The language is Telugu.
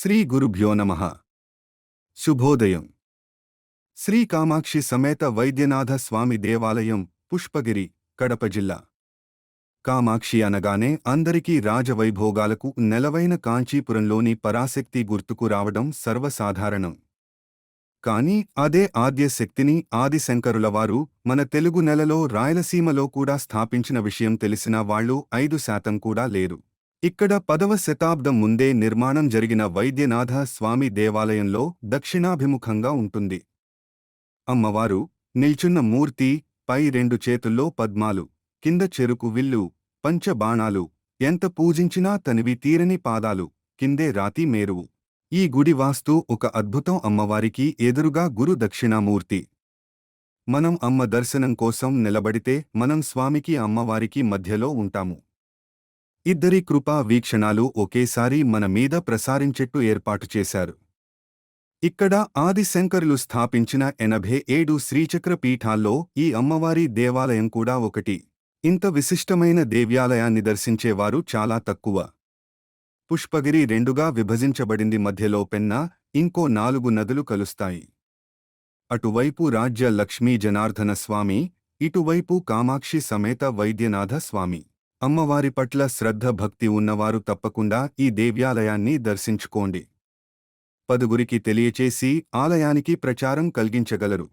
శ్రీ గురుభ్యో నమ. శుభోదయం. శ్రీ కామాక్షి సమేత వైద్యనాథ స్వామి దేవాలయం పుష్పగిరి కడప జిల్లా. కామాక్షి అనగానే అందరికీ రాజవైభోగాలకు నెలవైన కాంచీపురంలోని పరాశక్తి గుర్తుకు రావడం సర్వసాధారణం. కాని అదే ఆద్యశక్తిని ఆదిశంకరులవారు మన తెలుగు నెలలో రాయలసీమలో కూడా స్థాపించిన విషయం తెలిసిన వాళ్ళు ఐదు శాతం కూడా లేరు. ఇక్కడ పదవ శతాబ్దం ముందే నిర్మాణం జరిగిన వైద్యనాథ స్వామి దేవాలయంలో దక్షిణాభిముఖంగా ఉంటుంది. అమ్మవారు నిల్చున్న మూర్తి పై రెండు చేతుల్లో పద్మాలు కింద చెరుకు విల్లు పంచబాణాలు ఎంత పూజించినా తనివి తీరని పాదాలు కిందే రాతి మేరువు. ఈ గుడి వాస్తు ఒక అద్భుతం అమ్మవారికి ఎదురుగా గురు దక్షిణామూర్తి. మనం అమ్మ దర్శనం కోసం నిలబడితే మనం స్వామికి అమ్మవారికి మధ్యలో ఉంటాము. ఇద్దరి కృపా వీక్షణాలు ఒకేసారి మన మీద ప్రసారించెట్టు ఏర్పాటు చేశారు. ఇక్కడ ఆదిశంకరులు స్థాపించిన ఎనభై ఏడు శ్రీచక్ర పీఠాల్లో ఈ అమ్మవారి దేవాలయం కూడా ఒకటి. ఇంత విశిష్టమైన దేవ్యాలయాన్ని దర్శించేవారు చాలా తక్కువ. పుష్పగిరి రెండుగా విభజించబడింది మధ్యలో పెన్నా ఇంకో నాలుగు నదులు కలుస్తాయి. అటువైపు రాజ్య లక్ష్మీ జనార్దన స్వామి ఇటువైపు కామాక్షి సమేత వైద్యనాథ స్వామి. అమ్మవారి పట్ల శ్రద్ధ భక్తి ఉన్నవారు తప్పకుండా ఈ దేవ్యాలయాన్ని దర్శించుకోండి. పదుగురికి తెలియచేసి ఆలయానికి ప్రచారం కలిగించగలరు.